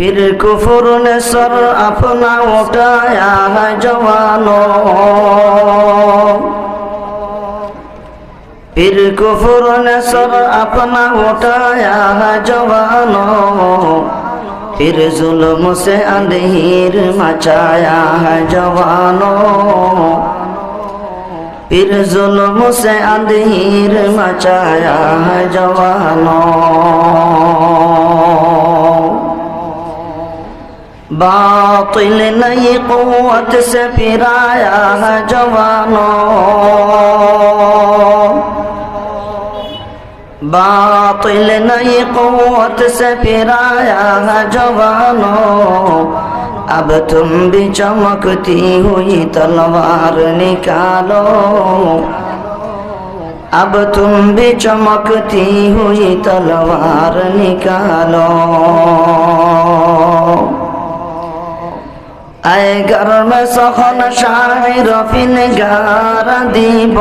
फिर कुफुर ने सर अपना उठाया है जवानों फिर कुफुर ने सर अपना उठाया है जवानों फिर जुल्म से अंधेर मचाया है जवानों फिर जुल्म से अंधेर मचाया है जवानों باطل نئی قوت سے پھرایا ہے جوانوں باطل نئی قوت سے پھرایا ہے جوانوں اب تم بھی چمکتی ہوئی تلوار نکالو اب تم بھی چمکتی ہوئی تلوار نکالو আয় গরমে সখন শাহির ফিন গার দিব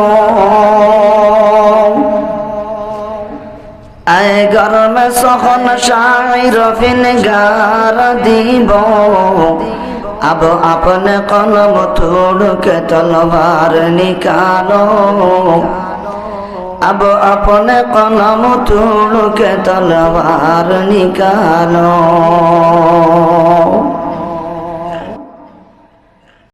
আয় গরমে সখন শাহির ফিন গার দিব अब अपने कलम तोड़ के तलवार निकालो अब अपने कलम तोड़ के तलवार निकालो